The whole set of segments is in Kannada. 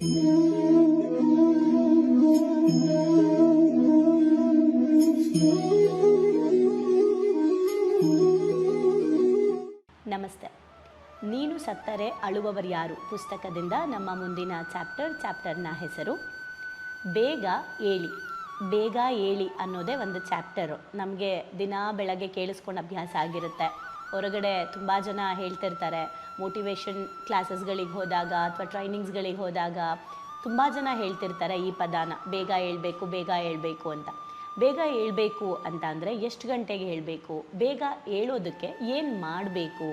ನಮಸ್ತೆ. ನೀನು ಸತ್ತರೆ ಅಳುವವರು ಯಾರು? ಪುಸ್ತಕದಿಂದ ನಮ್ಮ ಮುಂದಿನ ಚಾಪ್ಟರ್, ಚಾಪ್ಟರ್ನ ಹೆಸರು ಬೇಗ ಏಳಿ. ಬೇಗ ಏಳಿ ಅನ್ನೋದೇ ಒಂದು ಚಾಪ್ಟರು. ನಮಗೆ ದಿನ ಬೆಳಗ್ಗೆ ಕೇಳಿಸ್ಕೊಂಡು ಅಭ್ಯಾಸ ಆಗಿರುತ್ತೆ. ಹೊರಗಡೆ ತುಂಬ ಜನ ಹೇಳ್ತಿರ್ತಾರೆ. ಮೋಟಿವೇಶನ್ ಕ್ಲಾಸಸ್ಗಳಿಗೆ ಹೋದಾಗ ಅಥವಾ ಟ್ರೈನಿಂಗ್ಸ್ಗಳಿಗೆ ಹೋದಾಗ ತುಂಬ ಜನ ಹೇಳ್ತಿರ್ತಾರೆ ಈ ಪದಾನ. ಬೇಗ ಹೇಳಬೇಕು ಬೇಗ ಹೇಳಬೇಕು ಅಂತ. ಬೇಗ ಹೇಳಬೇಕು ಅಂತ ಅಂದರೆ ಎಷ್ಟು ಗಂಟೆಗೆ ಹೇಳಬೇಕು? ಬೇಗ ಹೇಳೋದಕ್ಕೆ ಏನು ಮಾಡಬೇಕು?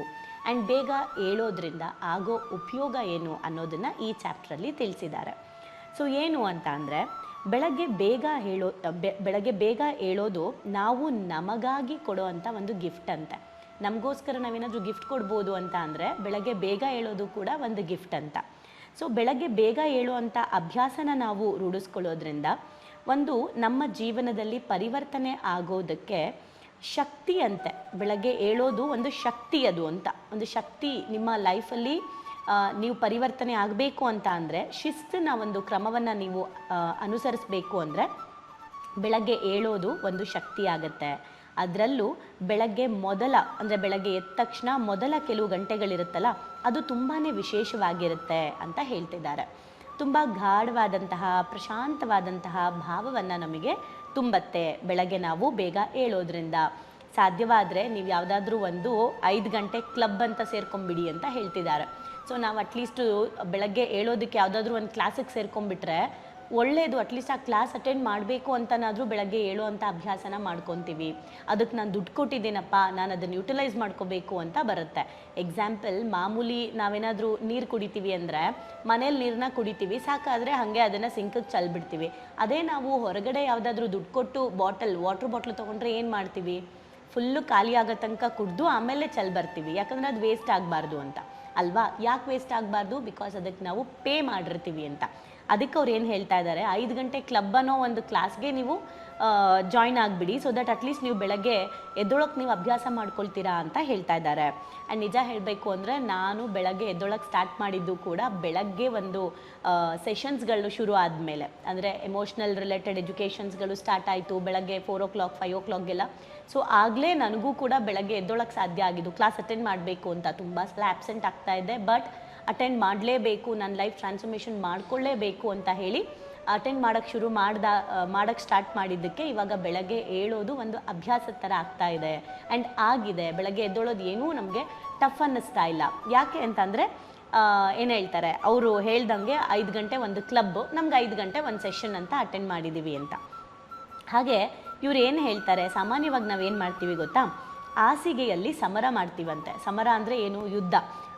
ಆ್ಯಂಡ್ ಬೇಗ ಹೇಳೋದ್ರಿಂದ ಆಗೋ ಉಪಯೋಗ ಏನು ಅನ್ನೋದನ್ನು ಈ ಚಾಪ್ಟ್ರಲ್ಲಿ ತಿಳಿಸಿದ್ದಾರೆ. ಸೊ ಏನು ಅಂತ ಅಂದರೆ ಬೆಳಗ್ಗೆ ಬೇಗ ಹೇಳೋ ಬೆಳಗ್ಗೆ ಬೇಗ ಹೇಳೋದು ನಾವು ನಮಗಾಗಿ ಕೊಡೋವಂಥ ಒಂದು ಗಿಫ್ಟ್ ಅಂತೆ. ನಮಗೋಸ್ಕರ ನಾವೇನಾದರೂ ಗಿಫ್ಟ್ ಕೊಡ್ಬೋದು ಅಂತ ಅಂದರೆ ಬೆಳಗ್ಗೆ ಬೇಗ ಹೇಳೋದು ಕೂಡ ಒಂದು ಗಿಫ್ಟ್ ಅಂತ. ಸೊ ಬೆಳಗ್ಗೆ ಬೇಗ ಹೇಳುವಂಥ ಅಭ್ಯಾಸನ ನಾವು ರೂಢಿಸ್ಕೊಳ್ಳೋದ್ರಿಂದ ಒಂದು ನಮ್ಮ ಜೀವನದಲ್ಲಿ ಪರಿವರ್ತನೆ ಆಗೋದಕ್ಕೆ ಶಕ್ತಿ ಅಂತೆ. ಬೆಳಗ್ಗೆ ಏಳೋದು ಒಂದು ಶಕ್ತಿ ಅದು ಅಂತ. ಒಂದು ಶಕ್ತಿ ನಿಮ್ಮ ಲೈಫಲ್ಲಿ ನೀವು ಪರಿವರ್ತನೆ ಆಗಬೇಕು ಅಂತ ಅಂದರೆ ಶಿಸ್ತಿನ ಒಂದು ಕ್ರಮವನ್ನು ನೀವು ಅನುಸರಿಸಬೇಕು ಅಂದರೆ ಬೆಳಗ್ಗೆ ಏಳೋದು ಒಂದು ಶಕ್ತಿ ಆಗುತ್ತೆ. ಅದರಲ್ಲೂ ಬೆಳಗ್ಗೆ ಮೊದಲ, ಅಂದರೆ ಬೆಳಗ್ಗೆ ಎದ್ದ ತಕ್ಷಣ ಮೊದಲ ಕೆಲವು ಗಂಟೆಗಳಿರುತ್ತಲ್ಲ, ಅದು ತುಂಬಾ ವಿಶೇಷವಾಗಿರುತ್ತೆ ಅಂತ ಹೇಳ್ತಿದ್ದಾರೆ. ತುಂಬ ಗಾಢವಾದಂತಹ, ಪ್ರಶಾಂತವಾದಂತಹ ಭಾವವನ್ನು ನಮಗೆ ತುಂಬತ್ತೆ ಬೆಳಗ್ಗೆ ನಾವು ಬೇಗ ಏಳೋದ್ರಿಂದ. ಸಾಧ್ಯವಾದರೆ ನೀವು ಯಾವುದಾದ್ರೂ ಒಂದು ಐದು ಗಂಟೆ ಕ್ಲಬ್ ಅಂತ ಸೇರ್ಕೊಂಬಿಡಿ ಅಂತ ಹೇಳ್ತಿದ್ದಾರೆ. ಸೊ ನಾವು ಅಟ್ಲೀಸ್ಟು ಬೆಳಗ್ಗೆ ಏಳೋದಕ್ಕೆ ಯಾವುದಾದ್ರೂ ಒಂದು ಕ್ಲಾಸಿಗೆ ಸೇರ್ಕೊಂಡ್ಬಿಟ್ರೆ ಒಳ್ಳೆಯದು ಅಟ್ಲೀಸ್ಟ್ ಆ ಕ್ಲಾಸ್ ಅಟೆಂಡ್ ಮಾಡಬೇಕು ಅಂತನಾದರೂ ಬೆಳಗ್ಗೆ ಏಳುವಂಥ ಅಭ್ಯಾಸನ ಮಾಡ್ಕೊತೀವಿ. ಅದಕ್ಕೆ ನಾನು ದುಡ್ಡು ಕೊಟ್ಟಿದ್ದೀನಪ್ಪ, ನಾನು ಅದನ್ನು ಯುಟಿಲೈಸ್ ಮಾಡ್ಕೋಬೇಕು ಅಂತ ಬರುತ್ತೆ. ಎಕ್ಸಾಂಪಲ್ ಮಾಮೂಲಿ ನಾವೇನಾದರೂ ನೀರು ಕುಡಿತೀವಿ ಅಂದರೆ, ಮನೇಲಿ ನೀರನ್ನ ಕುಡಿತೀವಿ, ಸಾಕಾದರೆ ಹಾಗೆ ಅದನ್ನು ಸಿಂಕಿಗೆ ಚಲ್ಬಿಡ್ತೀವಿ. ಅದೇ ನಾವು ಹೊರಗಡೆ ಯಾವುದಾದ್ರೂ ದುಡ್ಡು ಕೊಟ್ಟು ಬಾಟಲ್ ವಾಟ್ರ್ ಬಾಟ್ಲ್ ತೊಗೊಂಡ್ರೆ ಏನು ಮಾಡ್ತೀವಿ? ಫುಲ್ಲು ಖಾಲಿ ಆಗೋ ತನಕ ಕುಡಿದು ಆಮೇಲೆ ಚಲ್ ಬರ್ತೀವಿ. ಯಾಕಂದರೆ ಅದು ವೇಸ್ಟ್ ಆಗಬಾರ್ದು ಅಂತ. ಅಲ್ವಾ? ಯಾಕೆ ವೇಸ್ಟ್ ಆಗಬಾರ್ದು? ಬಿಕಾಸ್ ಅದಕ್ಕೆ ನಾವು ಪೇ ಮಾಡಿರ್ತೀವಿ ಅಂತ. ಅದಕ್ಕೆ ಅವ್ರು ಏನು ಹೇಳ್ತಾ ಇದ್ದಾರೆ ಐದು ಗಂಟೆ ಕ್ಲಬ್ ಅನ್ನೋ ಒಂದು ಕ್ಲಾಸ್ಗೆ ನೀವು ಜಾಯ್ನ್ ಆಗಿಬಿಡಿ ಸೊ ದಟ್ ಅಟ್ಲೀಸ್ಟ್ ನೀವು ಬೆಳಗ್ಗೆ ಎದ್ದೊಳಕ್ಕೆ ನೀವು ಅಭ್ಯಾಸ ಮಾಡ್ಕೊಳ್ತೀರಾ ಅಂತ ಹೇಳ್ತಾ ಇದ್ದಾರೆ ಆ್ಯಂಡ್ ನಿಜ ಹೇಳಬೇಕು ಅಂದರೆ ನಾನು ಬೆಳಗ್ಗೆ ಎದ್ದೊಳಕ್ಕೆ ಸ್ಟಾರ್ಟ್ ಮಾಡಿದ್ದು ಕೂಡ ಬೆಳಗ್ಗೆ ಒಂದು ಸೆಷನ್ಸ್ಗಳು ಶುರು ಆದಮೇಲೆ. ಅಂದರೆ ಎಮೋಷ್ನಲ್ ರಿಲೇಟೆಡ್ ಎಜುಕೇಷನ್ಸ್ಗಳು ಸ್ಟಾರ್ಟ್ ಆಯಿತು, ಬೆಳಗ್ಗೆ ಫೋರ್ ಓ ಕ್ಲಾಕ್ ಫೈವ್ ಓ ಕ್ಲಾಕ್ಗೆಲ್ಲ ಸೊ ಆಗಲೇ ನನಗೂ ಕೂಡ ಬೆಳಗ್ಗೆ ಎದ್ದೊಳಕ್ಕೆ ಸಾಧ್ಯ ಆಗಿದ್ದು ಕ್ಲಾಸ್ ಅಟೆಂಡ್ ಮಾಡಬೇಕು ಅಂತ ತುಂಬ ಸಲ ಆಬ್ಸೆಂಟ್ ಆಗ್ತಾ ಇದೆ ಬಟ್ ಅಟೆಂಡ್ ಮಾಡಲೇಬೇಕು ನನ್ನ ಲೈಫ್ ಟ್ರಾನ್ಸ್ಫರ್ಮೇಷನ್ ಮಾಡಿಕೊಳ್ಳೇಬೇಕು ಅಂತ ಹೇಳಿ ಅಟೆಂಡ್ ಮಾಡೋಕ್ಕೆ ಶುರು ಮಾಡ್ದ ಮಾಡೋಕ್ಕೆ ಸ್ಟಾರ್ಟ್ ಮಾಡಿದ್ದಕ್ಕೆ ಇವಾಗ ಬೆಳಗ್ಗೆ ಏಳೋದು ಒಂದು ಅಭ್ಯಾಸದ ಥರ ಆಗ್ತಾ ಇದೆ. ಆ್ಯಂಡ್ ಆಗಿದೆ, ಬೆಳಗ್ಗೆ ಎದ್ದೊಳೋದು ಏನೂ ನಮಗೆ ಟಫ್ ಅನ್ನಿಸ್ತಾ ಇಲ್ಲ. ಯಾಕೆ ಅಂತಂದರೆ ಏನು ಹೇಳ್ತಾರೆ, ಅವರು ಹೇಳ್ದಂಗೆ ಐದು ಗಂಟೆ ಒಂದು ಕ್ಲಬ್ ನಮ್ಗೆ ಐದು ಗಂಟೆ ಒಂದು ಸೆಷನ್ ಅಂತ ಅಟೆಂಡ್ ಮಾಡಿದ್ದೀವಿ ಅಂತ. ಹಾಗೆ ಇವ್ರು ಏನು ಹೇಳ್ತಾರೆ, ಸಾಮಾನ್ಯವಾಗಿ ನಾವೇನು ಮಾಡ್ತೀವಿ ಗೊತ್ತಾ? ಹಾಸಿಗೆಯಲ್ಲಿ ಸಮರ ಮಾಡ್ತೀವಂತೆ. ಸಮರ ಅಂದರೆ ಏನು? ಯುದ್ಧ.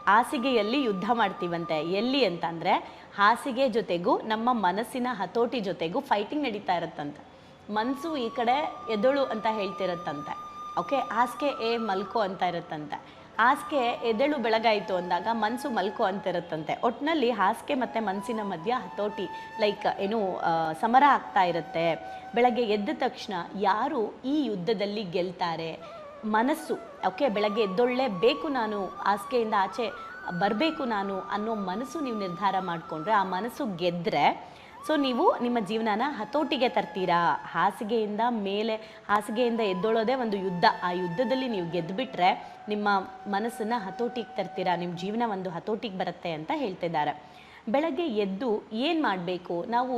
ಹಾಸಿಗೆಯಲ್ಲಿ ಯುದ್ಧ ಮಾಡ್ತೀವಂತೆ. ಎಲ್ಲಿ ಅಂತಂದರೆ ಹಾಸಿಗೆ ಜೊತೆಗೂ ನಮ್ಮ ಮನಸ್ಸಿನ ಹತೋಟಿ ಜೊತೆಗೂ ಫೈಟಿಂಗ್ ನಡೀತಾ ಇರುತ್ತಂತೆ. ಮನಸ್ಸು ಈ ಕಡೆ ಎದಳು ಅಂತ ಹೇಳ್ತಿರತ್ತಂತೆ. ಓಕೆ ಹಾಸಿಗೆ ಏ ಮಲ್ಕೋ ಅಂತ ಇರುತ್ತಂತೆ. ಹಾಸಿಗೆ ಎದೆಳು ಬೆಳಗಾಯಿತು ಅಂದಾಗ ಮನಸ್ಸು ಮಲ್ಕೋ ಅಂತಿರುತ್ತಂತೆ ಒಟ್ಟಿನಲ್ಲಿ ಹಾಸಿಗೆ ಮತ್ತು ಮನಸ್ಸಿನ ಮಧ್ಯ ಹತೋಟಿ ಲೈಕ್ ಏನು ಸಮರ ಆಗ್ತಾ ಇರುತ್ತೆ. ಬೆಳಗ್ಗೆ ಎದ್ದ ತಕ್ಷಣ ಯಾರು ಈ ಯುದ್ಧದಲ್ಲಿ ಗೆಲ್ತಾರೆ? ಮನಸ್ಸು, ಓಕೆ, ಬೆಳಗ್ಗೆ ಎದ್ದೊಳ್ಳೆ ಬೇಕು ನಾನು, ಹಾಸಿಗೆಯಿಂದ ಆಚೆ ಬರಬೇಕು ನಾನು ಅನ್ನೋ ಮನಸ್ಸು ನೀವು ನಿರ್ಧಾರ ಮಾಡಿಕೊಂಡ್ರೆ ಆ ಮನಸ್ಸು ಗೆದ್ದರೆ ಸೊ ನೀವು ನಿಮ್ಮ ಜೀವನನ ಹತೋಟಿಗೆ ತರ್ತೀರಾ? ಹಾಸಿಗೆಯಿಂದ ಮೇಲೆ, ಹಾಸಿಗೆಯಿಂದ ಎದ್ದೊಳೋದೇ ಒಂದು ಯುದ್ಧ. ಆ ಯುದ್ಧದಲ್ಲಿ ನೀವು ಗೆದ್ದುಬಿಟ್ರೆ ನಿಮ್ಮ ಮನಸ್ಸನ್ನು ಹತೋಟಿಗೆ ತರ್ತೀರಾ? ನಿಮ್ಮ ಜೀವನ ಒಂದು ಹತೋಟಿಗೆ ಬರುತ್ತೆ ಅಂತ ಹೇಳ್ತಿದ್ದಾರೆ. ಬೆಳಗ್ಗೆ ಎದ್ದು ಏನು ಮಾಡಬೇಕು? ನಾವು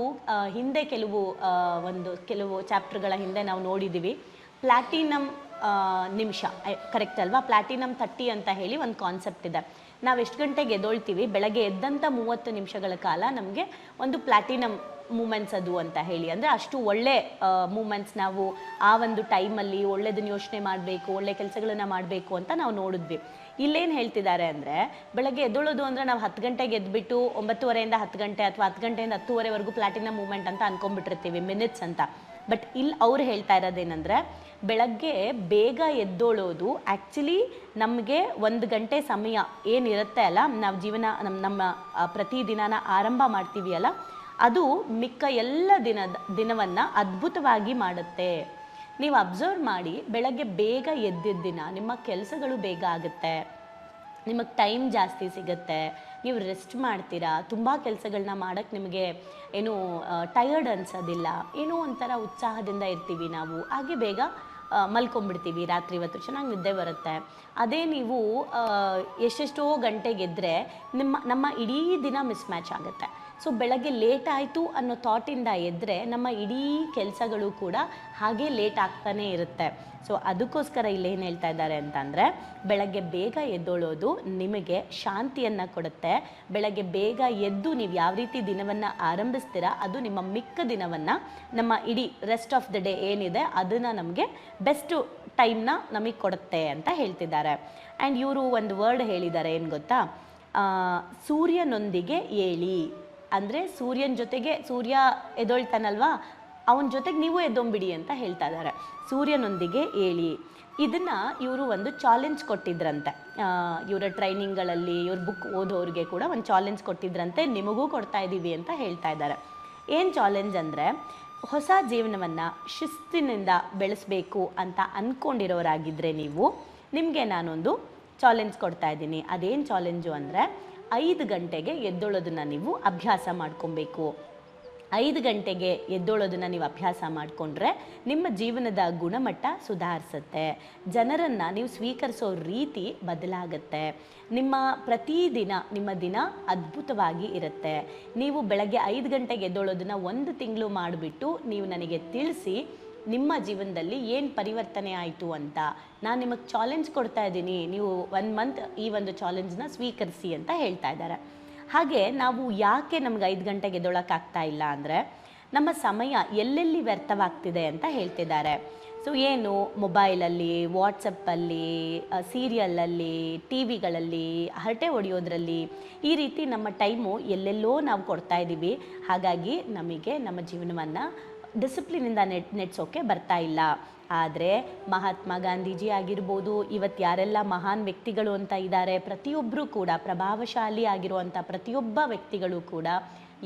ಹಿಂದೆ ಕೆಲವು ಒಂದು ಕೆಲವು ಚಾಪ್ಟರ್ಗಳ ಹಿಂದೆ ನಾವು ನೋಡಿದ್ದೀವಿ. ಪ್ಲಾಟಿನಮ್ ನಿಮಿಷ. ಕರೆಕ್ಟ್ ಅಲ್ವಾ? ಪ್ಲಾಟಿನಮ್ ತರ್ಟಿ ಅಂತ ಹೇಳಿ ಒಂದು ಕಾನ್ಸೆಪ್ಟ್ ಇದೆ. ನಾವು ಎಷ್ಟು ಗಂಟೆಗೆ ಎದ್ದೊಳ್ತೀವಿ ಬೆಳಗ್ಗೆ ಎದ್ದಂಥ ಮೂವತ್ತು ನಿಮಿಷಗಳ ಕಾಲ ನಮಗೆ ಒಂದು ಪ್ಲಾಟಿನಮ್ ಮೂಮೆಂಟ್ಸ್ ಅದು ಅಂತ ಹೇಳಿ. ಅಂದರೆ ಅಷ್ಟು ಒಳ್ಳೆ ಮೂಮೆಂಟ್ಸ್ ನಾವು ಆ ಒಂದು ಟೈಮಲ್ಲಿ ಒಳ್ಳೇದನ್ನು ಯೋಚನೆ ಮಾಡಬೇಕು, ಒಳ್ಳೆ ಕೆಲಸಗಳನ್ನ ಮಾಡಬೇಕು ಅಂತ ನಾವು ನೋಡಿದ್ವಿ. ಇಲ್ಲೇನು ಹೇಳ್ತಿದ್ದಾರೆ ಅಂದರೆ, ಬೆಳಗ್ಗೆ ಎದ್ದೊಳೋದು ಅಂದರೆ ನಾವು ಹತ್ತು ಗಂಟೆಗೆ ಎದ್ಬಿಟ್ಟು ಒಂಬತ್ತುವರೆಯಿಂದ ಹತ್ತು ಗಂಟೆ ಅಥವಾ ಹತ್ತು ಗಂಟೆಯಿಂದ ಹತ್ತುವರೆವರೆಗೂ ಪ್ಲಾಟಿನಮ್ ಮೂಮೆಂಟ್ ಅಂತ ಅನ್ಕೊಂಡ್ಬಿಟ್ಟಿರ್ತೀವಿ ಮಿನಿಟ್ಸ್ ಅಂತ. ಬಟ್ ಇಲ್ಲಿ ಅವ್ರು ಹೇಳ್ತಾ ಇರೋದೇನೆಂದರೆ, ಬೆಳಗ್ಗೆ ಬೇಗ ಎದ್ದೋಳೋದು ಆ್ಯಕ್ಚುಲಿ ನಮಗೆ ಒಂದು ಗಂಟೆ ಸಮಯ ಏನಿರುತ್ತೆ ಅಲ್ಲ, ನಾವು ಜೀವನ ನಮ್ಮ ನಮ್ಮ ಪ್ರತಿ ಪ್ರತಿದಿನನ ಆರಂಭ ಮಾಡ್ತೀವಿ ಅಲ್ಲ, ಅದು ಮಿಕ್ಕ ಎಲ್ಲ ದಿನದ, ದಿನವನ್ನು ಅದ್ಭುತವಾಗಿ ಮಾಡುತ್ತೆ. ನೀವು ಅಬ್ಸರ್ವ್ ಮಾಡಿ ಬೆಳಗ್ಗೆ ಬೇಗ ಎದ್ದಿದ್ದ ದಿನ ನಿಮ್ಮ ಕೆಲಸಗಳು ಬೇಗ ಆಗುತ್ತೆ, ನಿಮಗೆ ಟೈಮ್ ಜಾಸ್ತಿ ಸಿಗುತ್ತೆ ನೀವು ರೆಸ್ಟ್ ಮಾಡ್ತೀರಾ? ತುಂಬ ಕೆಲಸಗಳನ್ನ ಮಾಡೋಕ್ಕೆ ನಿಮಗೆ ಏನು ಟಯರ್ಡ್ ಅನ್ಸೋದಿಲ್ಲ. ಏನೋ ಒಂಥರ ಉತ್ಸಾಹದಿಂದ ಇರ್ತೀವಿ ನಾವು. ಹಾಗೆ ಬೇಗ ಮಲ್ಕೊಂಡ್ಬಿಡ್ತೀವಿ ರಾತ್ರಿ ಹೊತ್ತು. ಚೆನ್ನಾಗಿ ನಿದ್ದೆ ಬರುತ್ತೆ. ಅದೇ ನೀವು ಎಷ್ಟೆಷ್ಟೋ ಗಂಟೆಗೆ ಎದ್ದರೆ ನಿಮ್ಮ, ನಮ್ಮ ಇಡೀ ದಿನ ಮಿಸ್ ಮ್ಯಾಚ್ ಆಗುತ್ತೆ. ಸೊ ಬೆಳಗ್ಗೆ ಲೇಟ್ ಆಯಿತು ಅನ್ನೋ ಥಾಟಿಂದ ಎದ್ದರೆ ನಮ್ಮ ಇಡೀ ಕೆಲಸಗಳು ಕೂಡ ಹಾಗೆ ಲೇಟ್ ಆಗ್ತಾನೇ ಇರುತ್ತೆ. ಸೊ ಅದಕ್ಕೋಸ್ಕರ ಇಲ್ಲೇನು ಹೇಳ್ತಾ ಇದ್ದಾರೆ ಅಂತಂದರೆ, ಬೆಳಗ್ಗೆ ಬೇಗ ಎದ್ದೊಳೋದು ನಿಮಗೆ ಶಾಂತಿಯನ್ನು ಕೊಡುತ್ತೆ. ಬೆಳಗ್ಗೆ ಬೇಗ ಎದ್ದು ನೀವು ಯಾವ ರೀತಿ ದಿನವನ್ನು ಆರಂಭಿಸ್ತೀರಾ, ಅದು ನಿಮ್ಮ ಮಿಕ್ಕ ದಿನವನ್ನು ನಮ್ಮ ಇಡೀ ರೆಸ್ಟ್ ಆಫ್ ದ ಡೇ ಏನಿದೆ, ಅದನ್ನು ನಮಗೆ ಬೆಸ್ಟು ಟೈಮ್ನ ನಮಗೆ ಕೊಡುತ್ತೆ ಅಂತ ಹೇಳ್ತಿದ್ದಾರೆ. ಆ್ಯಂಡ್ ಇವರು ಒಂದು ವರ್ಡ್ ಹೇಳಿದ್ದಾರೆ, ಏನು ಗೊತ್ತಾ? ಸೂರ್ಯನೊಂದಿಗೆ ಏಳಿ. ಅಂದರೆ ಸೂರ್ಯನ ಜೊತೆಗೆ ಸೂರ್ಯ ಎದ್ದೊಳ್ತಾನಲ್ವಾ ಅವನ ಜೊತೆಗೆ ನೀವು ಎದ್ದೊಂಬಿಡಿ ಅಂತ ಹೇಳ್ತಾ ಇದ್ದಾರೆ ಸೂರ್ಯನೊಂದಿಗೆ ಏಳಿ. ಇದನ್ನು ಇವರು ಒಂದು ಚಾಲೆಂಜ್ ಕೊಟ್ಟಿದ್ರಂತೆ. ಇವರ ಟ್ರೈನಿಂಗ್ಗಳಲ್ಲಿ ಇವ್ರ ಬುಕ್ ಓದೋರಿಗೆ ಕೂಡ ಒಂದು ಚಾಲೆಂಜ್ ಕೊಟ್ಟಿದ್ರಂತೆ. ನಿಮಗೂ ಕೊಡ್ತಾ ಇದ್ದೀವಿ ಅಂತ ಹೇಳ್ತಾ ಇದ್ದಾರೆ ಏನು ಚಾಲೆಂಜ್ ಅಂದರೆ ಹೊಸ ಜೀವನವನ್ನು ಶಿಸ್ತಿನಿಂದ ಬೆಳೆಸಬೇಕು ಅಂತ ಅಂದ್ಕೊಂಡಿರೋರಾಗಿದ್ದರೆ ನೀವು ನಿಮಗೆ ನಾನೊಂದು ಚಾಲೆಂಜ್ ಕೊಡ್ತಾ ಇದ್ದೀನಿ. ಅದೇನು ಚಾಲೆಂಜು ಅಂದರೆ ಐದು ಗಂಟೆಗೆ ಎದ್ದೊಳೋದನ್ನು ನೀವು ಅಭ್ಯಾಸ ಮಾಡ್ಕೊಬೇಕು. ಐದು ಗಂಟೆಗೆ ಎದ್ದೊಳೋದನ್ನು ನೀವು ಅಭ್ಯಾಸ ಮಾಡಿಕೊಂಡ್ರೆ ನಿಮ್ಮ ಜೀವನದ ಗುಣಮಟ್ಟ ಸುಧಾರಿಸುತ್ತೆ. ಜನರನ್ನು ನೀವು ಸ್ವೀಕರಿಸೋ ರೀತಿ ಬದಲಾಗುತ್ತೆ. ನಿಮ್ಮ ಪ್ರತಿದಿನ, ನಿಮ್ಮ ದಿನ ಅದ್ಭುತವಾಗಿ ಇರುತ್ತೆ. ನೀವು ಬೆಳಗ್ಗೆ ಐದು ಗಂಟೆಗೆ ಎದ್ದೊಳೋದನ್ನು ಒಂದು ತಿಂಗಳು ಮಾಡಿಬಿಟ್ಟು ನೀವು ನನಗೆ ತಿಳಿಸಿ ನಿಮ್ಮ ಜೀವನದಲ್ಲಿ ಏನು ಪರಿವರ್ತನೆ ಆಯಿತು ಅಂತ ನಾನು ನಿಮಗೆ ಚಾಲೆಂಜ್ ಕೊಡ್ತಾ ಇದ್ದೀನಿ. ನೀವು ಒನ್ ಮಂತ್ ಈ ಒಂದು ಚಾಲೆಂಜ್ನ ಸ್ವೀಕರಿಸಿ ಅಂತ ಹೇಳ್ತಾ ಇದ್ದಾರೆ. ಹಾಗೆ ನಾವು ಯಾಕೆ ನಮ್ಗೆ ಐದು ಗಂಟೆಗೆ ಎದ್ದೊಳಕ್ಕಾಗ್ತಾ ಇಲ್ಲ ಅಂದರೆ ನಮ್ಮ ಸಮಯ ಎಲ್ಲೆಲ್ಲಿ ವ್ಯರ್ಥವಾಗ್ತಿದೆ ಅಂತ ಹೇಳ್ತಿದ್ದಾರೆ. ಸೊ ಏನು? ಮೊಬೈಲಲ್ಲಿ ವಾಟ್ಸಪ್ಪಲ್ಲಿ ಸೀರಿಯಲಲ್ಲಿ ಟಿ ವಿಗಳಲ್ಲಿ ಹರಟೆ ಹೊಡೆಯೋದ್ರಲ್ಲಿ ಈ ರೀತಿ ನಮ್ಮ ಟೈಮು ಎಲ್ಲೆಲ್ಲೋ ನಾವು ಕೊಡ್ತಾ ಇದ್ದೀವಿ ಹಾಗಾಗಿ ನಮಗೆ ನಮ್ಮ ಜೀವನವನ್ನು ಡಿಸಿಪ್ಲಿನಿಂದ ನೆಟ್ ನೆಟ್ಸೋಕ್ಕೆ ಬರ್ತಾ ಇಲ್ಲ. ಆದರೆ ಮಹಾತ್ಮ ಗಾಂಧೀಜಿ ಆಗಿರ್ಬೋದು ಇವತ್ತು ಯಾರೆಲ್ಲ ಮಹಾನ್ ವ್ಯಕ್ತಿಗಳು ಅಂತ ಇದ್ದಾರೆ ಪ್ರತಿಯೊಬ್ಬರೂ ಕೂಡ ಪ್ರಭಾವಶಾಲಿ ಆಗಿರುವಂಥ ಪ್ರತಿಯೊಬ್ಬ ವ್ಯಕ್ತಿಗಳು ಕೂಡ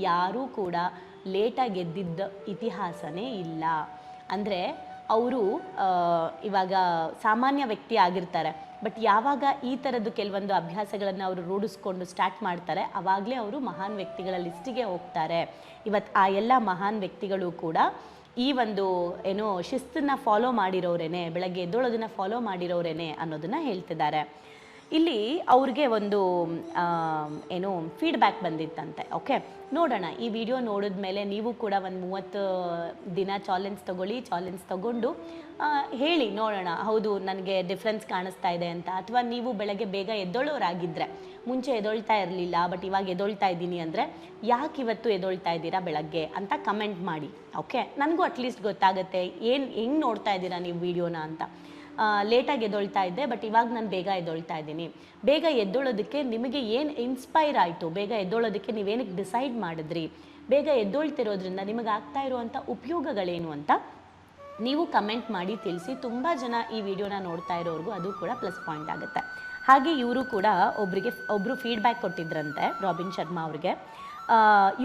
ಯಾರೂ ಕೂಡ ಲೇಟಾಗಿ ಎದ್ದಿದ್ದ ಇತಿಹಾಸನೇ ಇಲ್ಲ. ಅಂದರೆ ಅವರು ಇವಾಗ ಸಾಮಾನ್ಯ ವ್ಯಕ್ತಿ ಆಗಿರ್ತಾರೆ. ಬಟ್ ಯಾವಾಗ ಈ ಥರದ್ದು ಕೆಲವೊಂದು ಅಭ್ಯಾಸಗಳನ್ನು ಅವರು ರೂಢಿಸ್ಕೊಂಡು ಸ್ಟಾರ್ಟ್ ಮಾಡ್ತಾರೆ ಆವಾಗಲೇ ಅವರು ಮಹಾನ್ ವ್ಯಕ್ತಿಗಳ ಲಿಸ್ಟಿಗೆ ಹೋಗ್ತಾರೆ. ಇವತ್ತು ಆ ಎಲ್ಲ ಮಹಾನ್ ವ್ಯಕ್ತಿಗಳು ಕೂಡ ಈ ಒಂದು ಏನು ಶಿಸ್ತನ್ನು ಫಾಲೋ ಮಾಡಿರೋರೇನೆ, ಬೆಳಗ್ಗೆ ಎದ್ದೋಳೋದನ್ನು ಫಾಲೋ ಮಾಡಿರೋರೇನೆ ಅನ್ನೋದನ್ನು ಹೇಳ್ತಿದ್ದಾರೆ. ಇಲ್ಲಿ ಅವ್ರಿಗೆ ಒಂದು ಏನು ಫೀಡ್ಬ್ಯಾಕ್ ಬಂದಿತ್ತಂತೆ. ಓಕೆ ನೋಡೋಣ. ಈ ವಿಡಿಯೋ ನೋಡಿದ ಮೇಲೆ ನೀವು ಕೂಡ ಒಂದು ಮೂವತ್ತು ದಿನ ಚಾಲೆಂಜ್ ತಗೊಳ್ಳಿ ಚಾಲೆಂಜ್ ತಗೊಂಡು ಹೇಳಿ, ನೋಡೋಣ. ಹೌದು, ನನಗೆ ಡಿಫ್ರೆನ್ಸ್ ಕಾಣಿಸ್ತಾ ಇದೆ ಅಂತ. ಅಥವಾ ನೀವು ಬೆಳಗ್ಗೆ ಬೇಗ ಎದ್ದೊಳ್ಳೋರಾಗಿದ್ದರೆ ಮುಂಚೆ ಎದೊಳ್ತಾ ಇರಲಿಲ್ಲ ಬಟ್ ಇವಾಗ ಎದೊಳ್ತಾ ಇದ್ದೀನಿ ಅಂದರೆ, ಯಾಕೆ ಇವತ್ತು ಎದೊಳ್ತಾ ಇದ್ದೀರಾ ಬೆಳಗ್ಗೆ ಅಂತ ಕಮೆಂಟ್ ಮಾಡಿ. ಓಕೆ ನನಗೂ ಅಟ್ಲೀಸ್ಟ್ ಗೊತ್ತಾಗುತ್ತೆ. ಏನು, ಹೆಂಗೆ ನೋಡ್ತಾ ಇದ್ದೀರಾ ನೀವು ವಿಡಿಯೋನ ಅಂತ. ಲೇಟಾಗಿ ಎದ್ದೊಳ್ತಾ ಇದ್ದೆ ಬಟ್ ಇವಾಗ ನಾನು ಬೇಗ ಎದ್ದೊಳ್ತಾ ಇದ್ದೀನಿ. ಬೇಗ ಎದ್ದೊಳೋದಕ್ಕೆ ನಿಮಗೆ ಏನು ಇನ್ಸ್ಪೈರ್ ಆಯಿತು? ಬೇಗ ಎದ್ದೊಳೋದಕ್ಕೆ ನೀವೇನಕ್ಕೆ ಡಿಸೈಡ್ ಮಾಡಿದ್ರಿ? ಬೇಗ ಎದ್ದೊಳ್ತಿರೋದ್ರಿಂದ ನಿಮಗೆ ಆಗ್ತಾ ಇರುವಂಥ ಉಪಯೋಗಗಳೇನು ಅಂತ ನೀವು ಕಮೆಂಟ್ ಮಾಡಿ ತಿಳಿಸಿ. ತುಂಬ ಜನ ಈ ವಿಡಿಯೋನ ನೋಡ್ತಾ ಇರೋರ್ಗೂ ಅದು ಕೂಡ ಪ್ಲಸ್ ಪಾಯಿಂಟ್ ಆಗುತ್ತೆ. ಹಾಗೆ ಇವರು ಕೂಡ ಒಬ್ಬರಿಗೆ ಒಬ್ಬರು ಫೀಡ್ಬ್ಯಾಕ್ ಕೊಟ್ಟಿದ್ರಂತೆ ರಾಬಿನ್ ಶರ್ಮಾ ಅವ್ರಿಗೆ.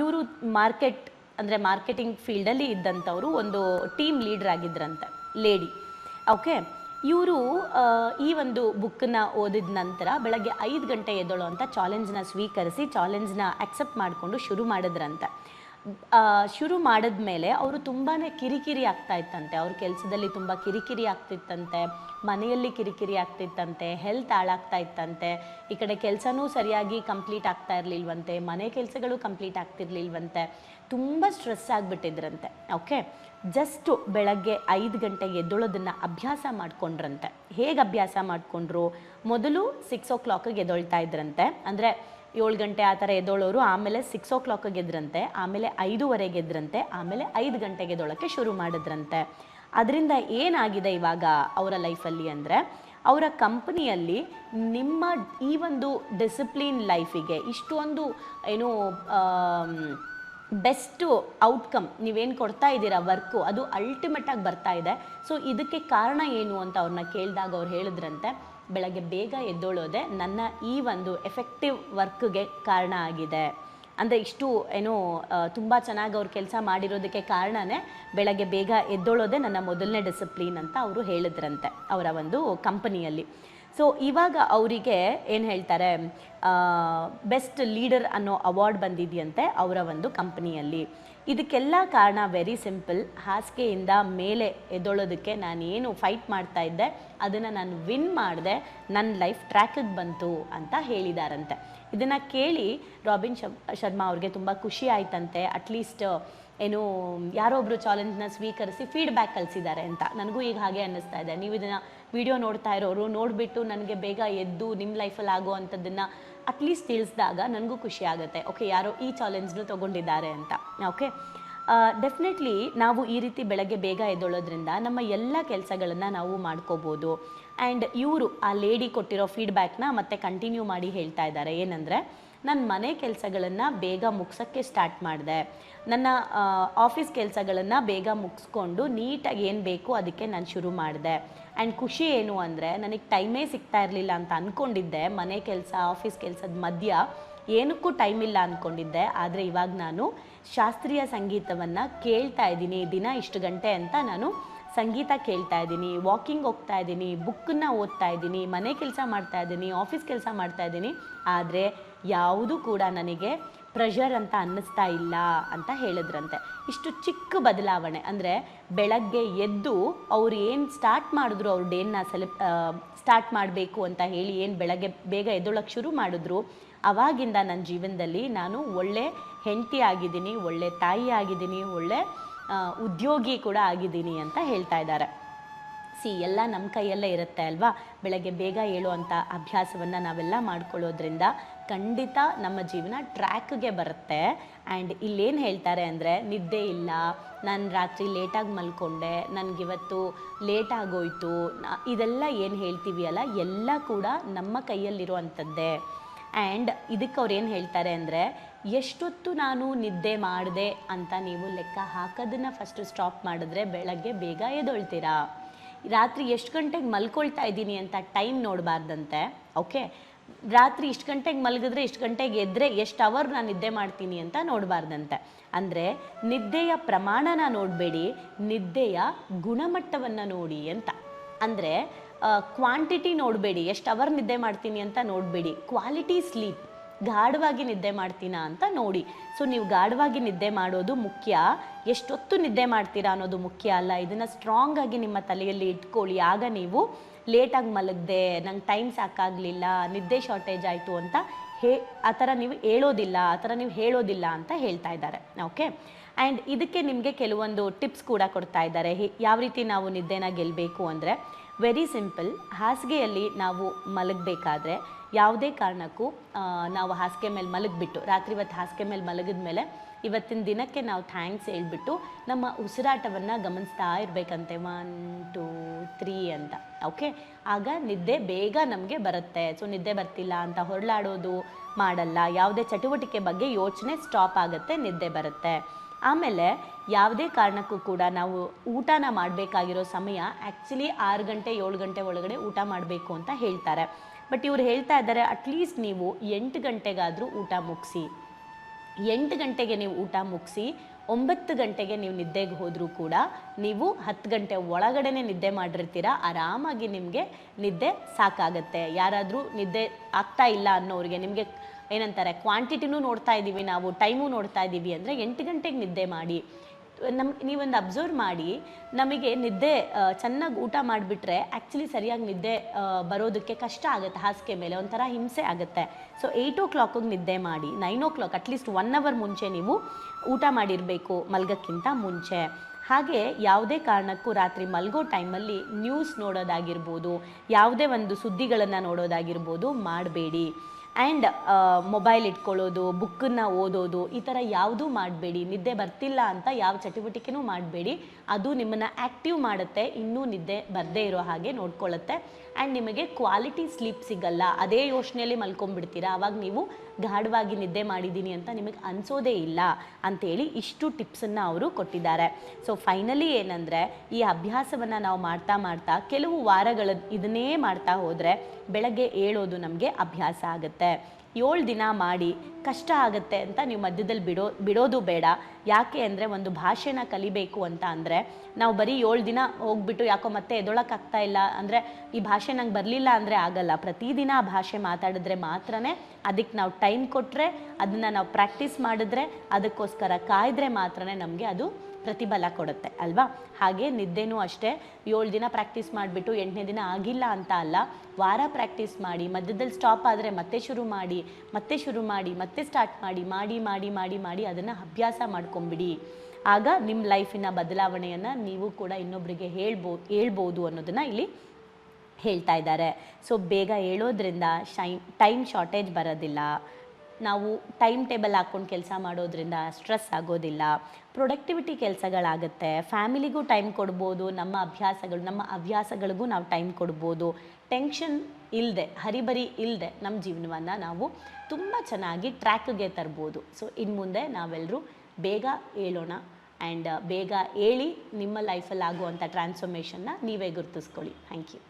ಇವರು ಮಾರ್ಕೆಟ್ ಅಂದರೆ ಮಾರ್ಕೆಟಿಂಗ್ ಫೀಲ್ಡಲ್ಲಿ ಇದ್ದಂಥವರು ಒಂದು ಟೀಮ್ ಲೀಡರ್ ಆಗಿದ್ರಂತೆ ಲೇಡಿ ಓಕೆ ಇವರು ಈ ಒಂದು ಬುಕ್ಕನ್ನ ಓದಿದ ನಂತರ ಬೆಳಗ್ಗೆ ಐದು ಗಂಟೆ ಎದ್ದೋಳು ಅಂತ ಚಾಲೆಂಜ್ನ ಸ್ವೀಕರಿಸಿ ಚಾಲೆಂಜ್ನ ಅಕ್ಸೆಪ್ಟ್ ಮಾಡಿಕೊಂಡು ಶುರು ಮಾಡಿದ್ರಂತೆ. ಶುರು ಮಾಡಿದ ಮೇಲೆ ಅವರು ತುಂಬಾ ಕಿರಿಕಿರಿ ಆಗ್ತಾ ಇತ್ತಂತೆ. ಅವ್ರ ಕೆಲಸದಲ್ಲಿ ತುಂಬ ಕಿರಿಕಿರಿ ಆಗ್ತಿತ್ತಂತೆ. ಮನೆಯಲ್ಲಿ ಕಿರಿಕಿರಿ ಆಗ್ತಿತ್ತಂತೆ. ಹೆಲ್ತ್ ಹಾಳಾಗ್ತಾ ಇತ್ತಂತೆ. ಈ ಕಡೆ ಕೆಲಸನೂ ಸರಿಯಾಗಿ ಕಂಪ್ಲೀಟ್ ಆಗ್ತಾ ಇರಲಿಲ್ವಂತೆ. ಮನೆ ಕೆಲಸಗಳು ಕಂಪ್ಲೀಟ್ ಆಗ್ತಿರ್ಲಿಲ್ವಂತೆ. ತುಂಬ ಸ್ಟ್ರೆಸ್ ಆಗಿಬಿಟ್ಟಿದ್ರಂತೆ. ಓಕೆ? ಜಸ್ಟು ಬೆಳಗ್ಗೆ ಐದು ಗಂಟೆಗೆ ಎದ್ದೊಳೋದನ್ನು ಅಭ್ಯಾಸ ಮಾಡಿಕೊಂಡ್ರಂತೆ. ಹೇಗೆ ಅಭ್ಯಾಸ ಮಾಡಿಕೊಂಡ್ರು? ಮೊದಲು ಸಿಕ್ಸ್ ಓ ಕ್ಲಾಕಿಗೆ ಎದ್ದೊಳ್ತಾ ಇದ್ರಂತೆ. ಅಂದರೆ ಏಳು ಗಂಟೆ ಆ ಥರ ಎದ್ದೋಳೋರು, ಆಮೇಲೆ ಸಿಕ್ಸ್ ಓ ಕ್ಲಾಕಿಗೆ ಗೆದ್ರಂತೆ, ಆಮೇಲೆ ಐದೂವರೆಗೆ ಎದ್ರಂತೆ ಆಮೇಲೆ ಐದು ಗಂಟೆಗೆ ಎದ್ದೋಳಕ್ಕೆ ಶುರು ಮಾಡಿದ್ರಂತೆ. ಅದರಿಂದ ಏನಾಗಿದೆ ಇವಾಗ ಅವರ ಲೈಫಲ್ಲಿ ಅಂದರೆ, ಅವರ ಕಂಪ್ನಿಯಲ್ಲಿ ನಿಮ್ಮ ಈ ಒಂದು ಡಿಸಿಪ್ಲಿನ್ ಲೈಫಿಗೆ ಇಷ್ಟೊಂದು ಏನು ಬೆಸ್ಟು ಔಟ್ಕಮ್ ನೀವೇನು ಕೊಡ್ತಾ ಇದ್ದೀರಾ ವರ್ಕು ಅದು ಅಲ್ಟಿಮೇಟಾಗಿ ಬರ್ತಾ ಇದೆ. ಸೊ ಇದಕ್ಕೆ ಕಾರಣ ಏನು ಅಂತ ಅವ್ರನ್ನ ಕೇಳಿದಾಗ ಅವ್ರು ಹೇಳಿದ್ರಂತೆ ಬೆಳಗ್ಗೆ ಬೇಗ ಎದ್ದೊಳೋದೆ ನನ್ನ ಈ ಒಂದು ಎಫೆಕ್ಟಿವ್ ವರ್ಕ್ಗೆ ಕಾರಣ ಆಗಿದೆ. ಅಂದರೆ ಇಷ್ಟು ಏನು ತುಂಬ ಚೆನ್ನಾಗಿ ಅವ್ರು ಕೆಲಸ ಮಾಡಿರೋದಕ್ಕೆ ಕಾರಣನೇ ಬೆಳಗ್ಗೆ ಬೇಗ ಎದ್ದೊಳೋದೆ ನನ್ನ ಮೊದಲನೇ ಡಿಸಿಪ್ಲೀನ್ ಅಂತ ಅವರು ಹೇಳಿದ್ರಂತೆ, ಅವರ ಒಂದು ಕಂಪನಿಯಲ್ಲಿ ಸೊ ಇವಾಗ ಅವರಿಗೆ ಏನು ಹೇಳ್ತಾರೆ? ಬೆಸ್ಟ್ ಲೀಡರ್ ಅನ್ನೋ ಅವಾರ್ಡ್ ಬಂದಿದೆಯಂತೆ ಅವರ ಒಂದು ಕಂಪ್ನಿಯಲ್ಲಿ ಇದಕ್ಕೆಲ್ಲ ಕಾರಣ ವೆರಿ ಸಿಂಪಲ್ ಹಾಸಿಗೆಯಿಂದ ಮೇಲೆ ಎದ್ದೊಳೋದಕ್ಕೆ ನಾನು ಏನು ಫೈಟ್ ಮಾಡ್ತಾ ಇದ್ದೆ, ಅದನ್ನು ನಾನು ವಿನ್ ಮಾಡಿದೆ ನನ್ನ ಲೈಫ್ ಟ್ರ್ಯಾಕಿಗೆ ಬಂತು ಅಂತ ಹೇಳಿದಾರಂತೆ. ಇದನ್ನು ಕೇಳಿ ರಾಬಿನ್ ಶರ್ಮಾ ಅವ್ರಿಗೆ ತುಂಬ ಖುಷಿ ಆಯ್ತಂತೆ. ಅಟ್ಲೀಸ್ಟ್ ಏನು, ಯಾರೋ ಒಬ್ಬರು ಚಾಲೆಂಜ್ನ ಸ್ವೀಕರಿಸಿ ಫೀಡ್ಬ್ಯಾಕ್ ಕಲಿಸಿದ್ದಾರೆ ಅಂತ. ನನಗೂ ಈಗ ಹಾಗೆ ಅನ್ನಿಸ್ತಾ ಇದೆ. ನೀವು ಇದನ್ನು ವಿಡಿಯೋ ನೋಡ್ತಾ ಇರೋರು ನೋಡಿಬಿಟ್ಟು ನನಗೆ ಬೇಗ ಎದ್ದು ನಿಮ್ಮ ಲೈಫಲ್ಲಿ ಆಗೋ ಅಂಥದ್ದನ್ನು ಅಟ್ಲೀಸ್ಟ್ ತಿಳಿಸಿದಾಗ ನನಗೂ ಖುಷಿ ಆಗುತ್ತೆ. ಓಕೆ ಯಾರೋ ಈ ಚಾಲೆಂಜ್ನು ತೊಗೊಂಡಿದ್ದಾರೆ ಅಂತ. ಓಕೆ ಡೆಫಿನೆಟ್ಲಿ ನಾವು ಈ ರೀತಿ ಬೆಳಗ್ಗೆ ಬೇಗ ಎದ್ದೊಳೋದ್ರಿಂದ ನಮ್ಮ ಎಲ್ಲ ಕೆಲಸಗಳನ್ನು ನಾವು ಮಾಡ್ಕೋಬೋದು. ಆ್ಯಂಡ್ ಇವರು ಆ ಲೇಡಿ ಕೊಟ್ಟಿರೋ ಫೀಡ್ಬ್ಯಾಕ್ನ ಮತ್ತೆ ಕಂಟಿನ್ಯೂ ಮಾಡಿ ಹೇಳ್ತಾ ಇದ್ದಾರೆ. ಏನಂದರೆ ನನ್ನ ಮನೆ ಕೆಲಸಗಳನ್ನು ಬೇಗ ಮುಗ್ಸೋಕ್ಕೆ ಸ್ಟಾರ್ಟ್ ಮಾಡಿದೆ. ನನ್ನ ಆಫೀಸ್ ಕೆಲಸಗಳನ್ನು ಬೇಗ ಮುಗಿಸ್ಕೊಂಡು ನೀಟಾಗಿ ಏನು ಬೇಕು ಅದಕ್ಕೆ ನಾನು ಶುರು ಮಾಡಿದೆ. ಆ್ಯಂಡ್ ಖುಷಿ ಏನು ಅಂದರೆ ನನಗೆ ಟೈಮೇ ಸಿಗ್ತಾ ಇರಲಿಲ್ಲ ಅಂತ ಅಂದ್ಕೊಂಡಿದ್ದೆ ಮನೆ ಕೆಲಸ ಆಫೀಸ್ ಕೆಲಸದ ಮಧ್ಯ ಏನಕ್ಕೂ ಟೈಮ್ ಇಲ್ಲ ಅಂದ್ಕೊಂಡಿದ್ದೆ ಆದರೆ ಇವಾಗ ನಾನು ಶಾಸ್ತ್ರೀಯ ಸಂಗೀತವನ್ನು ಕೇಳ್ತಾ ಇದ್ದೀನಿ. ದಿನ ಇಷ್ಟು ಗಂಟೆ ಅಂತ ನಾನು ಸಂಗೀತ ಕೇಳ್ತಾ ಇದ್ದೀನಿ. ವಾಕಿಂಗ್ ಹೋಗ್ತಾ ಇದ್ದೀನಿ. ಬುಕ್ಕನ್ನ ಓದ್ತಾ ಇದ್ದೀನಿ. ಮನೆ ಕೆಲಸ ಮಾಡ್ತಾ ಇದ್ದೀನಿ. ಆಫೀಸ್ ಕೆಲಸ ಮಾಡ್ತಾ ಇದ್ದೀನಿ. ಆದರೆ ಯಾವುದೂ ಕೂಡ ನನಗೆ ಪ್ರೆಷರ್ ಅಂತ ಅನ್ನಿಸ್ತಾ ಇಲ್ಲ ಅಂತ ಹೇಳಿದ್ರಂತೆ. ಇಷ್ಟು ಚಿಕ್ಕ ಬದಲಾವಣೆ, ಅಂದರೆ ಬೆಳಗ್ಗೆ ಎದ್ದು ಅವ್ರು ಏನು ಸ್ಟಾರ್ಟ್ ಮಾಡಿದ್ರು, ಅವ್ರ ಡೇನ ಸೆಲೆ ಸ್ಟಾರ್ಟ್ ಮಾಡಬೇಕು ಅಂತ ಹೇಳಿ ಏನು ಬೆಳಗ್ಗೆ ಬೇಗ ಎದ್ದೊಳಕ್ಕೆ ಶುರು ಮಾಡಿದ್ರು, ಅವಾಗಿಂದ ನನ್ನ ಜೀವನದಲ್ಲಿ ನಾನು ಒಳ್ಳೆ ಹೆಂಡತಿ ಆಗಿದ್ದೀನಿ, ಒಳ್ಳೆ ತಾಯಿ ಆಗಿದ್ದೀನಿ, ಒಳ್ಳೆ ಉದ್ಯೋಗಿ ಕೂಡ ಆಗಿದ್ದೀನಿ ಅಂತ ಹೇಳ್ತಾ ಇದ್ದಾರೆ. ಸಿ, ಎಲ್ಲ ನಮ್ಮ ಕೈಯಲ್ಲೇ ಇರುತ್ತೆ ಅಲ್ವಾ? ಬೆಳಗ್ಗೆ ಬೇಗ ಏಳುವಂಥ ಅಭ್ಯಾಸವನ್ನು ನಾವೆಲ್ಲ ಮಾಡ್ಕೊಳ್ಳೋದ್ರಿಂದ ಖಂಡಿತ ನಮ್ಮ ಜೀವನ ಟ್ರ್ಯಾಕ್ಗೆ ಬರುತ್ತೆ. ಆ್ಯಂಡ್ ಇಲ್ಲೇನು ಹೇಳ್ತಾರೆ ಅಂದರೆ, ನಿದ್ದೆ ಇಲ್ಲ, ನಾನು ರಾತ್ರಿ ಲೇಟಾಗಿ ಮಲ್ಕೊಂಡೆ, ನನಗಿವತ್ತು ಲೇಟ್ ಆಗೋಯ್ತು ಇದೆಲ್ಲ ಏನು ಹೇಳ್ತೀವಿ ಅಲ್ಲ, ಎಲ್ಲ ಕೂಡ ನಮ್ಮ ಕೈಯಲ್ಲಿರುವಂಥದ್ದೇ. ಆ್ಯಂಡ್ ಇದಕ್ಕೆ ಅವ್ರು ಏನು ಹೇಳ್ತಾರೆ ಅಂದರೆ, ಎಷ್ಟೊತ್ತು ನಾನು ನಿದ್ದೆ ಮಾಡಿದೆ ಅಂತ ನೀವು ಲೆಕ್ಕ ಹಾಕೋದನ್ನು ಫಸ್ಟು ಸ್ಟಾಪ್ ಮಾಡಿದ್ರೆ ಬೆಳಗ್ಗೆ ಬೇಗ ಎದೊಳ್ತೀರಾ. ರಾತ್ರಿ ಎಷ್ಟು ಗಂಟೆಗೆ ಮಲ್ಕೊಳ್ತಾ ಇದ್ದೀನಿ ಅಂತ ಟೈಮ್ ನೋಡಬಾರ್ದಂತೆ. ಓಕೆ? ರಾತ್ರಿ ಇಷ್ಟು ಗಂಟೆಗೆ ಮಲಗಿದ್ರೆ ಇಷ್ಟು ಗಂಟೆಗೆ ಎದ್ದರೆ ಎಷ್ಟು ಅವರ್ ನಾನು ನಿದ್ದೆ ಮಾಡ್ತೀನಿ ಅಂತ ನೋಡಬಾರ್ದಂತೆ. ಅಂದರೆ ನಿದ್ದೆಯ ಪ್ರಮಾಣನ ನೋಡಬೇಡಿ, ನಿದ್ದೆಯ ಗುಣಮಟ್ಟವನ್ನು ನೋಡಿ ಅಂತ. ಅಂದರೆ ಕ್ವಾಂಟಿಟಿ ನೋಡಬೇಡಿ, ಎಷ್ಟು ಅವರ್ ನಿದ್ದೆ ಮಾಡ್ತೀನಿ ಅಂತ ನೋಡಬೇಡಿ. ಕ್ವಾಲಿಟಿ ಸ್ಲೀಪ್ ಗಾಢವಾಗಿ ನಿದ್ದೆ ಮಾಡ್ತೀನಾ ಅಂತ ನೋಡಿ. ಸೊ ನೀವು ಗಾಢವಾಗಿ ನಿದ್ದೆ ಮಾಡೋದು ಮುಖ್ಯ. ಎಷ್ಟೊತ್ತು ನಿದ್ದೆ ಮಾಡ್ತೀರಾ ಅನ್ನೋದು ಮುಖ್ಯ ಅಲ್ಲ. ಇದನ್ನು ಸ್ಟ್ರಾಂಗ್ ಆಗಿ ನಿಮ್ಮ ತಲೆಯಲ್ಲಿ ಇಟ್ಕೊಳ್ಳಿ. ಆಗ ನೀವು ಲೇಟಾಗಿ ಮಲಗದೆ, ನಂಗೆ ಟೈಮ್ ಸಾಕಾಗಲಿಲ್ಲ, ನಿದ್ದೆ ಶಾರ್ಟೇಜ್ ಆಯಿತು ಅಂತ ಹೇ, ಆ ಥರ ನೀವು ಹೇಳೋದಿಲ್ಲ, ಆ ಥರ ನೀವು ಹೇಳೋದಿಲ್ಲ ಅಂತ ಹೇಳ್ತಾ ಇದ್ದಾರೆ. ಓಕೆ ಆ್ಯಂಡ್ ಇದಕ್ಕೆ ನಿಮಗೆ ಕೆಲವೊಂದು ಟಿಪ್ಸ್ ಕೂಡ ಕೊಡ್ತಾ ಇದ್ದಾರೆ. ಯಾವ ರೀತಿ ನಾವು ನಿದ್ದೆನ ಗೆಲ್ಲಬೇಕು ಅಂದರೆ ವೆರಿ ಸಿಂಪಲ್. ಹಾಸಿಗೆಯಲ್ಲಿ ನಾವು ಮಲಗಬೇಕಾದ್ರೆ ಯಾವುದೇ ಕಾರಣಕ್ಕೂ ನಾವು ಹಾಸಿಗೆ ಮೇಲೆ ಮಲಗಿಬಿಟ್ಟು, ರಾತ್ರಿ ಇವತ್ತು ಹಾಸಿಗೆ ಮೇಲೆ ಮಲಗಿದ ಮೇಲೆ ಇವತ್ತಿನ ದಿನಕ್ಕೆ ನಾವು ಥ್ಯಾಂಕ್ಸ್ ಹೇಳ್ಬಿಟ್ಟು ನಮ್ಮ ಉಸಿರಾಟವನ್ನು ಗಮನಿಸ್ತಾ ಇರಬೇಕಂತೆ. ಒನ್ ಟೂ ತ್ರೀ ಅಂತ. ಓಕೆ ಆಗ ನಿದ್ದೆ ಬೇಗ ನಮಗೆ ಬರುತ್ತೆ. ಸೊ ನಿದ್ದೆ ಬರ್ತಿಲ್ಲ ಅಂತ ಹೊರಳಾಡೋದು ಮಾಡಲ್ಲ. ಯಾವುದೇ ಚಟುವಟಿಕೆ ಬಗ್ಗೆ ಯೋಚನೆ ಸ್ಟಾಪ್ ಆಗುತ್ತೆ, ನಿದ್ದೆ ಬರುತ್ತೆ. ಆಮೇಲೆ ಯಾವುದೇ ಕಾರಣಕ್ಕೂ ಕೂಡ ನಾವು ಊಟನ ಮಾಡಬೇಕಾಗಿರೋ ಸಮಯ ಆ್ಯಕ್ಚುಲಿ ಆರು ಗಂಟೆ, ಏಳು ಗಂಟೆ ಒಳಗಡೆ ಊಟ ಮಾಡಬೇಕು ಅಂತ ಹೇಳ್ತಾರೆ. ಬಟ್ ಇವ್ರು ಹೇಳ್ತಾ ಇದ್ದಾರೆ ಅಟ್ಲೀಸ್ಟ್ ನೀವು ಎಂಟು ಗಂಟೆಗಾದರೂ ಊಟ ಮುಗಿಸಿ. ಎಂಟು ಗಂಟೆಗೆ ನೀವು ಊಟ ಮುಗಿಸಿ, ಒಂಬತ್ತು ಗಂಟೆಗೆ ನೀವು ನಿದ್ದೆಗೆ ಹೋದರೂ ಕೂಡ ನೀವು ಹತ್ತು ಗಂಟೆ ಒಳಗಡೆನೆ ನಿದ್ದೆ ಮಾಡಿರ್ತೀರ, ಆರಾಮಾಗಿ ನಿಮಗೆ ನಿದ್ದೆ ಸಾಕಾಗತ್ತೆ. ಯಾರಾದರೂ ನಿದ್ದೆ ಆಗ್ತಾ ಇಲ್ಲ ಅನ್ನೋರಿಗೆ ನಿಮಗೆ ಏನಂತಾರೆ ಕ್ವಾಂಟಿಟಿನೂ ನೋಡ್ತಾ ಇದ್ದೀವಿ ನಾವು ಟೈಮು ನೋಡ್ತಾ ಇದ್ದೀವಿ ಅಂದರೆ ಎಂಟು ಗಂಟೆಗೆ ನಿದ್ದೆ ಮಾಡಿ. ನಮ್, ನೀವೊಂದು ಅಬ್ಸರ್ವ್ ಮಾಡಿ, ನಮಗೆ ನಿದ್ದೆ ಚೆನ್ನಾಗಿ ಊಟ ಮಾಡಿಬಿಟ್ರೆ ಆ್ಯಕ್ಚುಲಿ ಸರಿಯಾಗಿ ನಿದ್ದೆ ಬರೋದಕ್ಕೆ ಕಷ್ಟ ಆಗುತ್ತೆ, ಹಾಸಿಗೆ ಮೇಲೆ ಒಂಥರ ಹಿಂಸೆ ಆಗುತ್ತೆ. ಸೊ ಏಯ್ಟ್ ಓ ಕ್ಲಾಕಿಗೆ ನಿದ್ದೆ ಮಾಡಿ nine o'clock at least one hour ಮುಂಚೆ ನೀವು ಊಟ ಮಾಡಿರಬೇಕು ಮಲ್ಗೋಕ್ಕಿಂತ ಮುಂಚೆ. ಹಾಗೆ ಯಾವುದೇ ಕಾರಣಕ್ಕೂ ರಾತ್ರಿ ಮಲಗೋ ಟೈಮಲ್ಲಿ ನ್ಯೂಸ್ ನೋಡೋದಾಗಿರ್ಬೋದು, ಯಾವುದೇ ಒಂದು ಸುದ್ದಿಗಳನ್ನು ನೋಡೋದಾಗಿರ್ಬೋದು ಮಾಡಬೇಡಿ. ಆ್ಯಂಡ್ ಮೊಬೈಲ್ ಇಟ್ಕೊಳ್ಳೋದು ಬುಕ್ಕನ್ನು ಓದೋದು, ಈ ಥರ ಯಾವುದೂ ಮಾಡಬೇಡಿ. ನಿದ್ದೆ ಬರ್ತಿಲ್ಲ ಅಂತ ಯಾವ ಚಟುವಟಿಕೆನೂ ಮಾಡಬೇಡಿ. ಅದು ನಿಮ್ಮನ್ನು ಆ್ಯಕ್ಟಿವ್ ಮಾಡುತ್ತೆ. ಇನ್ನೂ ನಿದ್ದೆ ಬರದೇ ಇರೋ ಹಾಗೆ ನೋಡ್ಕೊಳ್ಳುತ್ತೆ. ಆ್ಯಂಡ್ ನಿಮಗೆ ಕ್ವಾಲಿಟಿ ಸ್ಲೀಪ್ ಸಿಗಲ್ಲ. ಅದೇ ಯೋಚನೆಯಲ್ಲಿ ಮಲ್ಕೊಂಡ್ಬಿಡ್ತೀರಾ. ಆವಾಗ ನೀವು ಗಾಢವಾಗಿ ನಿದ್ದೆ ಮಾಡಿದ್ದೀನಿ ಅಂತ ನಿಮಗೆ ಅನಿಸೋದೇ ಇಲ್ಲ ಅಂಥೇಳಿ ಇಷ್ಟು ಟಿಪ್ಸನ್ನು ಅವರು ಕೊಟ್ಟಿದ್ದಾರೆ. ಸೊ ಫೈನಲಿ ಏನಂದರೆ, ಈ ಅಭ್ಯಾಸವನ್ನು ನಾವು ಮಾಡ್ತಾ ಮಾಡ್ತಾ ಕೆಲವು ವಾರಗಳ ಇದನ್ನೇ ಮಾಡ್ತಾ ಹೋದರೆ ಬೆಳಗ್ಗೆ ಏಳೋದು ನಮಗೆ ಅಭ್ಯಾಸ ಆಗುತ್ತೆ. ಏಳು ದಿನ ಮಾಡಿ ಕಷ್ಟ ಆಗುತ್ತೆ ಅಂತ ನೀವು ಮಧ್ಯದಲ್ಲಿ ಬಿಡೋ, ಬಿಡೋದು ಬೇಡ. ಯಾಕೆ ಅಂದರೆ ಒಂದು ಭಾಷೆನ ಕಲಿಬೇಕು ಅಂತ ಅಂದರೆ ನಾವು ಬರೀ ಏಳು ದಿನ ಹೋಗ್ಬಿಟ್ಟು ಯಾಕೋ ಮತ್ತೆ ಎದೊಳಕ್ಕಾಗ್ತಾ ಇಲ್ಲ ಅಂದರೆ ಈ ಭಾಷೆ ನಂಗೆ ಬರಲಿಲ್ಲ ಅಂದರೆ ಆಗಲ್ಲ. ಪ್ರತಿದಿನ ಆ ಭಾಷೆ ಮಾತಾಡಿದ್ರೆ ಮಾತ್ರನೇ ಅದಕ್ಕೆ ನಾವು ಟೈಮ್ ಕೊಟ್ಟರೆ ಅದನ್ನು ನಾವು ಪ್ರಾಕ್ಟೀಸ್ ಮಾಡಿದ್ರೆ ಅದಕ್ಕೋಸ್ಕರ ಕಾಯ್ದ್ರೆ ಮಾತ್ರನೇ ನಮಗೆ ಅದು ಪ್ರತಿಫಲ ಕೊಡುತ್ತೆ, ಅಲ್ವಾ? ಹಾಗೆ ನಿದ್ದೆನೂ ಅಷ್ಟೇ. ಏಳು ದಿನ ಪ್ರಾಕ್ಟೀಸ್ ಮಾಡಿಬಿಟ್ಟು ಎಂಟನೇ ದಿನ ಆಗಿಲ್ಲ ಅಂತ ಅಲ್ಲ, ವಾರ ಪ್ರಾಕ್ಟೀಸ್ ಮಾಡಿ, ಮಧ್ಯದಲ್ಲಿ ಸ್ಟಾಪ್ ಆದರೆ ಮತ್ತೆ ಶುರು ಮಾಡಿ, ಮತ್ತೆ ಶುರು ಮಾಡಿ, ಮತ್ತೆ ಸ್ಟಾರ್ಟ್ ಮಾಡಿ ಮಾಡಿ ಮಾಡಿ ಮಾಡಿ ಮಾಡಿ ಅದನ್ನು ಅಭ್ಯಾಸ ಮಾಡ್ಕೊಂಬಿಡಿ. ಆಗ ನಿಮ್ಮ ಲೈಫಿನ ಬದಲಾವಣೆಯನ್ನು ನೀವು ಕೂಡ ಇನ್ನೊಬ್ಬರಿಗೆ ಹೇಳ್ಬೋ, ಹೇಳ್ಬೋದು ಅನ್ನೋದನ್ನು ಇಲ್ಲಿ ಹೇಳ್ತಾ ಇದ್ದಾರೆ. ಸೊ ಬೇಗ ಹೇಳೋದ್ರಿಂದ ಶೈ ಟೈಮ್ ಶಾರ್ಟೇಜ್ ಬರೋದಿಲ್ಲ. ನಾವು ಟೈಮ್ ಟೇಬಲ್ ಹಾಕ್ಕೊಂಡು ಕೆಲಸ ಮಾಡೋದ್ರಿಂದ ಸ್ಟ್ರೆಸ್ ಆಗೋದಿಲ್ಲ. ಪ್ರೊಡಕ್ಟಿವಿಟಿ ಕೆಲಸಗಳಾಗುತ್ತೆ. ಫ್ಯಾಮಿಲಿಗೂ ಟೈಮ್ ಕೊಡ್ಬೋದು, ನಮ್ಮ ಅಭ್ಯಾಸಗಳು, ನಮ್ಮ ಹವ್ಯಾಸಗಳಿಗೂ ನಾವು ಟೈಮ್ ಕೊಡ್ಬೋದು. ಟೆನ್ಷನ್ ಇಲ್ಲದೆ ಹರಿಬರಿ ಇಲ್ಲದೆ ನಮ್ಮ ಜೀವನವನ್ನು ನಾವು ತುಂಬ ಚೆನ್ನಾಗಿ ಟ್ರ್ಯಾಕ್ಗೆ ತರ್ಬೋದು. ಸೊ ಇನ್ನು ಮುಂದೆ ನಾವೆಲ್ಲರೂ ಬೇಗ ಹೇಳೋಣ ಆ್ಯಂಡ್ ಬೇಗ ಹೇಳಿ ನಿಮ್ಮ ಲೈಫಲ್ಲಿ ಆಗುವಂಥ ಟ್ರಾನ್ಸ್ಫಾರ್ಮೇಷನ್ನ ನೀವೇ ಗುರುತಿಸ್ಕೊಳ್ಳಿ. Thank you